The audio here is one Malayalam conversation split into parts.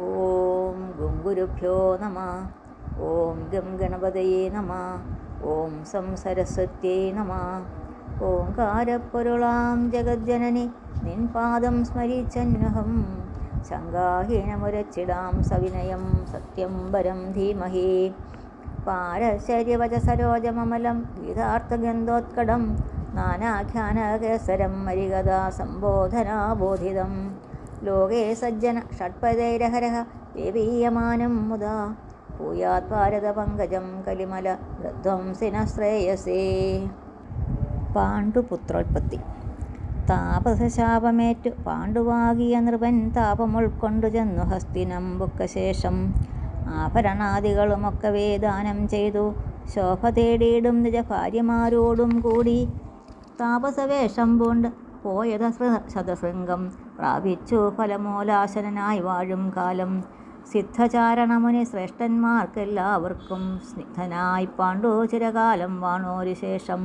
ഓം ഗുംഗുരുഭ്യോ നമ. ഓം ഗം ഗണപതയേ നമ. ഓം സം സരസ്വത്യേ നമ. ഓംകാരപ്പൊരുളാം ജഗജ്ജനനി നിൻ പാദം സ്മരിച്ചന്വഹം. ശങ്കാഹീനമുരച്ചിടാം സവിനയം സത്യം വരം ധീമഹി. പാരശര്യവചസരോജമമലം ഗീതാർത്ഥഗന്ധോത്കടം നാനാഖ്യാനകേസരം മരികഥാ സംബോധനാബോധിതം ലോകേ സജ്ജന ഷഡ്പദൈരഹരഹ ദേവീയമാനം മുദാ. ഭൂയാത് ഭാരതപങ്കജം കലിമല ധ്വംസിന ശ്രേയസേ. പാണ്ഡുപുത്രോൽപത്തി താപസശാപമേറ്റു പാണ്ഡുവാകിയ നൃപൻ താപമുൾക്കൊണ്ടു ചെന്നു ഹസ്തിനമ്പുക്കശേഷം ആഭരണാദികളുമൊക്കെ വേദാനം ചെയ്തു. ശോഭ തേടിയിടും നിജ ഭാര്യമാരോടും കൂടി താപസവേഷം പൂണ്ട് പോയത ശതശൃംഗം. പ്രാപിച്ചു ഫലമൂലാശനായി വാഴും കാലം. സിദ്ധചാരണമുനി ശ്രേഷ്ഠന്മാർക്കെല്ലാവർക്കും സ്നിഗ്ധനായി പാണ്ഡു ചിരകാലം വാണോരു ശേഷം.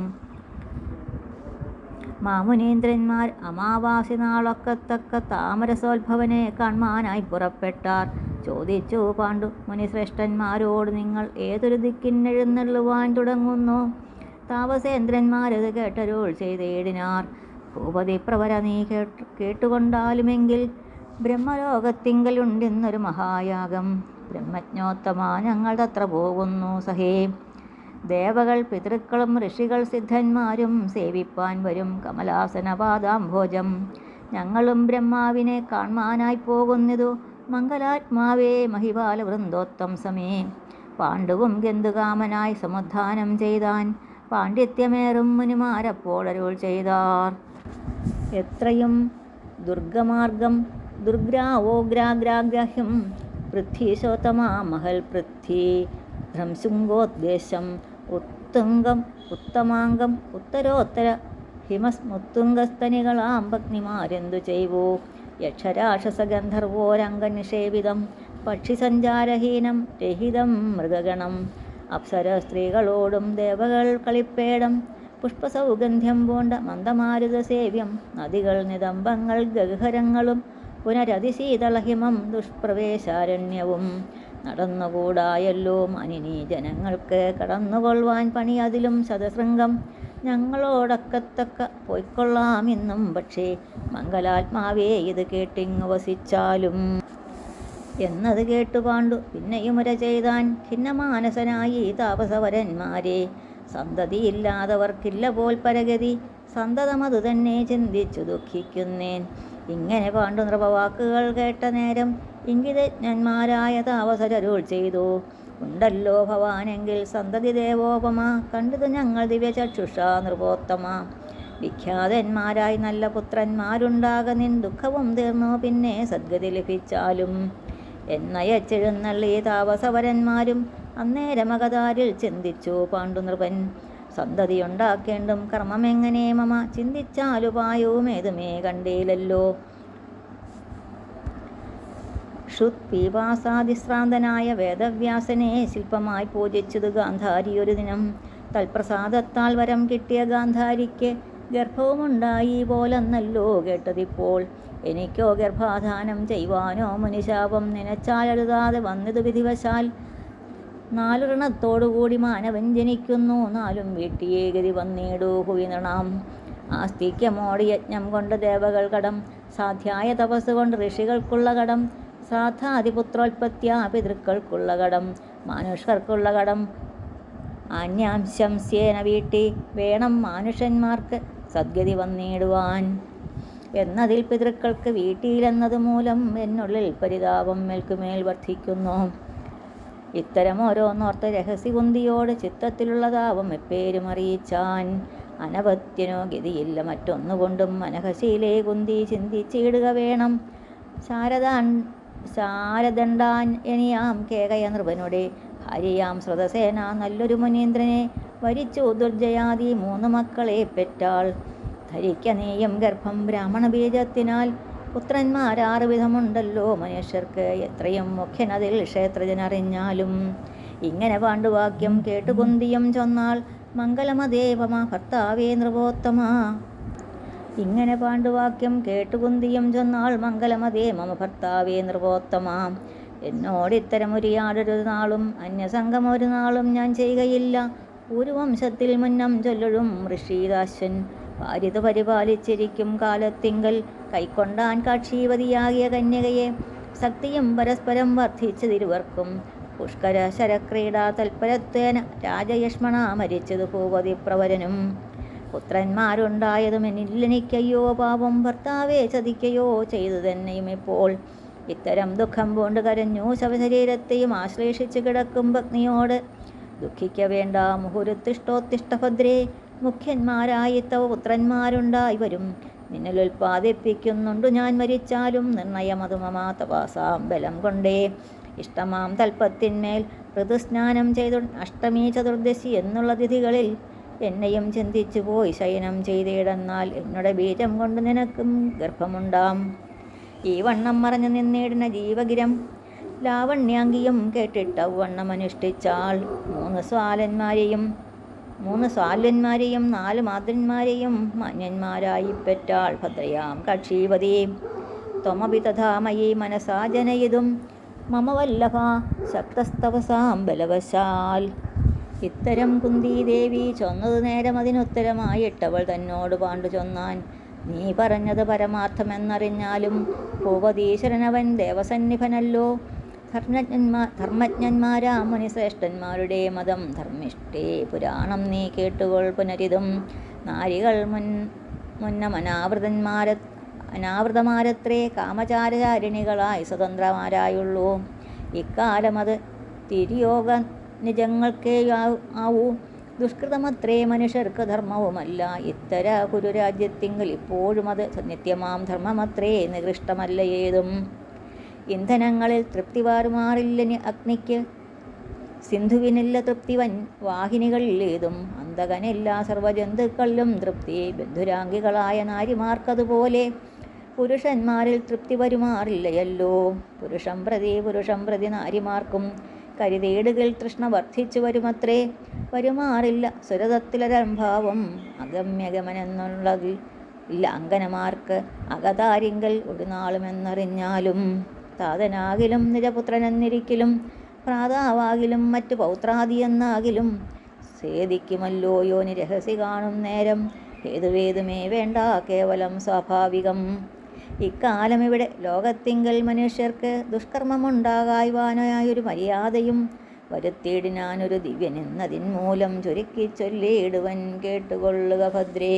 മാമുനീന്ദ്രന്മാർ അമാവാസി നാളൊക്കത്തക്ക താമരസോത്ഭവനെ കാണാനായി പുറപ്പെട്ടാർ. ചോദിച്ചു പാണ്ഡു മുനിശ്രേഷ്ഠന്മാരോട് നിങ്ങൾ ഏതൊരു ദിക്കിനെഴുന്നള്ളുവാൻ തുടങ്ങുന്നു? താപസേന്ദ്രന്മാരത് കേട്ടരുൾ ചെയ്തേടിനാർ. ഭൂപതി പ്രവര നീ കേട്ട് കേട്ടുകൊണ്ടാലുമെങ്കിൽ ബ്രഹ്മലോകത്തിങ്കലുണ്ടെന്നൊരു മഹായാഗം. ബ്രഹ്മജ്ഞോത്തമാ ഞങ്ങൾ തത്ര പോകുന്നു സഹേ. ദേവകൾ പിതൃക്കളും ഋഷികൾ സിദ്ധന്മാരും സേവിപ്പാൻ വരും കമലാസനപാദാംഭോജം. ഞങ്ങളും ബ്രഹ്മാവിനെ കാണാനായി പോകുന്നതു മംഗലാത്മാവേ മഹിപാല വൃന്ദോത്തം സമേ. പാണ്ഡുവും ഗന്ധുകാമനായി സമുദ്ധാനം ചെയ്താൻ പാണ്ഡിത്യമേറും മുനിമാരപ്പോഴരുൾ ചെയ്താർ. എത്രയും ദുർഗമാർഗം ദുർഗ്രാവോഗ്രാഗ്രാഗ്രഹ്യം പൃഥ്വീശോത്തമാ മഹൽ പൃഥ്വി ഭ്രംശുംഗോദ്ദേശം ഉത്തുംഗം ഉത്തമാംഗം ഉത്തരോത്തര ഹിമസ്മുത്തുംഗസ്തനികളാം ഭഗ്നിമാരെന്തു ചെയ്വോ? യക്ഷരാക്ഷസഗന്ധർവോരംഗനിഷേവിതം പക്ഷിസഞ്ചാരഹീനം രഹിതം മൃഗഗണം അപ്സര സ്ത്രീകളോടും ദേവകൾ കളിപ്പേടം പുഷ്പസൗഗന്ധ്യം പൂണ്ട മന്ദമാരുത സേവ്യം നദികൾ നിതംബങ്ങൾ ഗഹരങ്ങളും പുനരതിശീതളഹിമം ദുഷ്പ്രവേശാരണ്യവും. നടന്നുകൂടായല്ലോ മനിനി ജനങ്ങൾക്ക് കടന്നുകൊള്ളുവാൻ പണി അതിലും ശതശൃംഗം. ഞങ്ങളോടക്കത്തക്ക പോയിക്കൊള്ളാമെന്നും പക്ഷേ മംഗലാത്മാവേ ഇത് കേട്ടിങ്ങു വസിച്ചാലും. എന്നത് കേട്ടു പിന്നെയുമര പിന്നെയുമുര ചെയ്താൻ ഖിന്നമാനസനായി താപസവരന്മാരെ സന്തതിയില്ലാതവർക്കില്ല പോൽ പരഗതി സന്തതമതു തന്നെ ചിന്തിച്ചു ദുഃഖിക്കുന്നേൻ. ഇങ്ങനെ പാണ്ഡുനൃപവാക്കുകൾ കേട്ട നേരം ഇംഗിതജ്ഞന്മാരായ താവസരൂൾ ചെയ്തു. ഉണ്ടല്ലോ ഭവാനെങ്കിൽ സന്തതി ദേവോപമ കണ്ടത് ഞങ്ങൾ ദിവ്യചക്ഷുഷ നൃപോത്തമ. വിഖ്യാതന്മാരായി നല്ല പുത്രന്മാരുണ്ടാക നിൻ ദുഃഖവും തീർന്നു പിന്നെ സദ്ഗതി ലഭിച്ചാലും. എന്നയച്ചെഴുന്നള്ളി താപസവരന്മാരും അന്നേരമകതാരിൽ ചിന്തിച്ചു പാണ്ഡുനൃപൻ. സന്തതിയുണ്ടാക്കേണ്ടും കർമ്മമെങ്ങനെ മമ? ചിന്തിച്ചാലുപായവും ഏതുമേ കണ്ടീലല്ലോ ക്ഷുത്പീപാസാദിശ്രാന്തനായ വേദവ്യാസനെ ശില്പമായി പൂജിച്ചത് ഗാന്ധാരി ഒരു ദിനം. തൽപ്രസാദത്താൽ വരം കിട്ടിയ ഗാന്ധാരിക്ക് ഗർഭവുമുണ്ടായി പോലെന്നല്ലോ കേട്ടതിപ്പോൾ. എനിക്കോ ഗർഭാധാനം ചെയ്യുവാനോ മുനിശാപം നനച്ചാലെഴുതാതെ വന്നത് വിധിവശാൽ നാലുഋണത്തോടുകൂടി മാനവൻ ജനിക്കുന്നു. നാലും വീട്ടിയേ ഗതി വന്നിടൂ ഹുവിനണാം. യജ്ഞം കൊണ്ട് ദേവകൾ കടം. സാധ്യായ തപസ് കൊണ്ട് ഋഷികൾക്കുള്ള കടം. ശ്രാദ്ധാതിപുത്രോൽപത്യ പിതൃക്കൾക്കുള്ള കടം. മനുഷ്യർക്കുള്ള കടം. ആന്യാംശംസ്യേന വീട്ടി വേണം മനുഷ്യന്മാർക്ക് സദ്ഗതി വന്നിടുവാൻ. എന്നതിൽ പിതൃക്കൾക്ക് വീട്ടിയിലെന്നത് മൂലം എന്നുള്ളിൽ പരിതാപം മേൽക്കുമേൽ വർദ്ധിക്കുന്നു. ഇത്തരം ഓരോന്നോർത്ത് രഹസ്യകുന്തിയോട് ചിത്തത്തിലുള്ള താപം എപ്പേരും അറിയിച്ചാൻ അനപത്യനോ ഗതിയില്ല മറ്റൊന്നുകൊണ്ടും അനഹശീലേ കുന്തി ചിന്തിച്ചിടുക വേണം. ശാരദാൻ ശാരദണ്ഡാൻ എനിയാം കേകയ നൃപനുടേ ഹരിയാം ശ്രുതസേന നല്ലൊരു മുനീന്ദ്രനെ. വരിച്ചു ദുർജയാദി മൂന്ന് മക്കളെ പെറ്റാൾ. ധരിക്ക ഗർഭം ബ്രാഹ്മണ ബീജത്തിനാൽ പുത്രന്മാരാറ് വിധമുണ്ടല്ലോ മനുഷ്യർക്ക്. എത്രയും മുഖ്യനതിൽ ക്ഷേത്രജനറിഞ്ഞാലും ഇങ്ങനെ പാണ്ഡുവാക്യം കേട്ടുകുന്തിയും ചൊന്നാൾ മംഗലമദേവമ ഭർത്താവേ നൃപോത്തമ. ഇങ്ങനെ പാണ്ഡുവാക്യം കേട്ടുകുന്തിയും ചൊന്നാൾ മംഗളമതേ മമ ഭർത്താവേ നൃപോത്തമ. എന്നോട് ഇത്തരമൊരിയാടൊരു നാളും അന്യസംഘം ഒരു നാളും ഞാൻ ചെയ്യുകയില്ല. ഒരു വംശത്തിൽ മുന്നം ചൊല്ലഴും ഋഷീദാശൻ ഭാര്യത പരിപാലിച്ചിരിക്കും കാലത്തിങ്കൽ. കൈക്കൊണ്ടാൻ കാക്ഷീവതിയാകിയ കന്യകയെ ശക്തിയും പരസ്പരം വർദ്ധിച്ചതിരുവർക്കും പുഷ്കര ശരക്രീഡാ തൽപരത്വേന രാജയഷ്മണ മരിച്ചത് ഭൂപതി പ്രവരനും. പുത്രന്മാരുണ്ടായതും എന്നില്ലെനിക്കയ്യോ പാപം ഭർത്താവേ ചതിക്കയോ ചെയ്തു തന്നെയും ഇപ്പോൾ. ഇത്തരം ദുഃഖം പൂണ്ട് കരഞ്ഞു ശവശരീരത്തെയും ആശ്ലേഷിച്ചു കിടക്കും ഭഗ്നിയോട് ദുഃഖിക്ക വേണ്ട മുഹുരുത്തിഷ്ടോത്തിഷ്ടഭദ്രേ മുഖ്യന്മാരായി തവ പുത്രന്മാരുണ്ടായി വരും നിന്നിൽ ഞാൻ മരിച്ചാലും നിർണയമതു ബലം കൊണ്ടേ. ഇഷ്ടമാം തൽപ്പത്തിന്മേൽ ഋതുസ്നാനം ചെയ്തു അഷ്ടമി ചതുർദശി എന്നുള്ള തിഥികളിൽ എന്നെയും ചിന്തിച്ചു പോയി ശയനം ചെയ്തിടന്നാൽ എന്നുടെ ബീജം കൊണ്ട് നിനക്കും ഗർഭമുണ്ടാം. ഈ വണ്ണം മറഞ്ഞു നിന്നിടുന്ന ജീവഗിരം ലാവണ്യാങ്കിയും കേട്ടിട്ടവണ്ണം അനുഷ്ഠിച്ചാൾ മൂന്ന് സ്വാലന്മാരെയും മൂന്ന് സ്വാലന്മാരെയും നാല് മാതൃന്മാരെയും മാന്യന്മാരായി പെറ്റാൾ ഭദ്രയാം കക്ഷീപതി. ത്വമപി തഥാമയി മനസാ ജനയിതും. മമ ബലവശാൽ. ഇത്തരം കുന്തിദേവി ചൊന്നത് നേരം അതിനുത്തരമായിട്ടവൾ തന്നോട് പാണ്ടു ചൊന്നാൻ. നീ പറഞ്ഞത് പരമാർത്ഥമെന്നറിഞ്ഞാലും ഭൂപതീശ്വരനവൻ ദേവസന്നിഭനല്ലോ. ധർമ്മജ്ഞന്മാ ധർമ്മജ്ഞന്മാരാ മുനിശ്രേഷ്ഠന്മാരുടെ മതം ധർമ്മിഷ്ഠേ പുരാണം നീ കേട്ടുകൊൾ പുനരിതും. നാരികൾ മുൻ മുന്നമനാവൃതന്മാര അനാവൃതമാരത്രേ കാമചാരചാരിണികളായി സ്വതന്ത്രമാരായുള്ളൂ. ഇക്കാലമത് തിരിയോഗ നിജങ്ങൾക്കേ ആവൂ ദുഷ്കൃതമത്രേ മനുഷ്യർക്ക് ധർമ്മവുമല്ല. ഇത്തര കുരുരാജ്യത്തിങ്കിൽ ഇപ്പോഴും അത് നിത്യമാം ധർമ്മമത്രേ നികൃഷ്ടമല്ല ഏതും. ഇന്ധനങ്ങളിൽ തൃപ്തി വാറുമാറില്ല അഗ്നിക്ക്. സിന്ധുവിനില്ല തൃപ്തി വൻ വാഹിനികളിൽ ഏതും അന്തകനെല്ലാ സർവജന്തുക്കളിലും തൃപ്തി. ബന്ധുരാംഗികളായ നാരിമാർക്കതുപോലെ പുരുഷന്മാരിൽ തൃപ്തി വരുമാറില്ലയല്ലോ പുരുഷം പ്രതി പുരുഷം പ്രതി നാരിമാർക്കും കരുതേടുകൾ തൃഷ്ണ വർദ്ധിച്ചു വരുമത്രേ. വരുമാറില്ല സുരതത്തിലൊരംഭാവം അഗമ്യഗമനെന്നുള്ളതിൽ. ഇല്ല അങ്കനമാർക്ക് അകതാരിങ്കൽ ഒരു നാളുമെന്നറിഞ്ഞാലും താതനാകിലും നിജപുത്രനെന്നിരിക്കലും പ്രാതാവാകിലും മറ്റു പൗത്രാദിയെന്നാകിലും സേദിക്കുമല്ലോ യോനി രഹസ്യ കാണും നേരം. ഏതുവേതുമേ വേണ്ട കേവലം സ്വാഭാവികം. ഇക്കാലം ഇവിടെ ലോകത്തിങ്കൽ മനുഷ്യർക്ക് ദുഷ്കർമ്മമുണ്ടാകായ്വാനായൊരു മര്യാദയും വരുത്തിയിടിനാനൊരു ദിവ്യനെന്നതിൻ മൂലം ചുരുക്കി ചൊല്ലിയിടുവൻ കേട്ടുകൊള്ളുക ഭദ്രേ.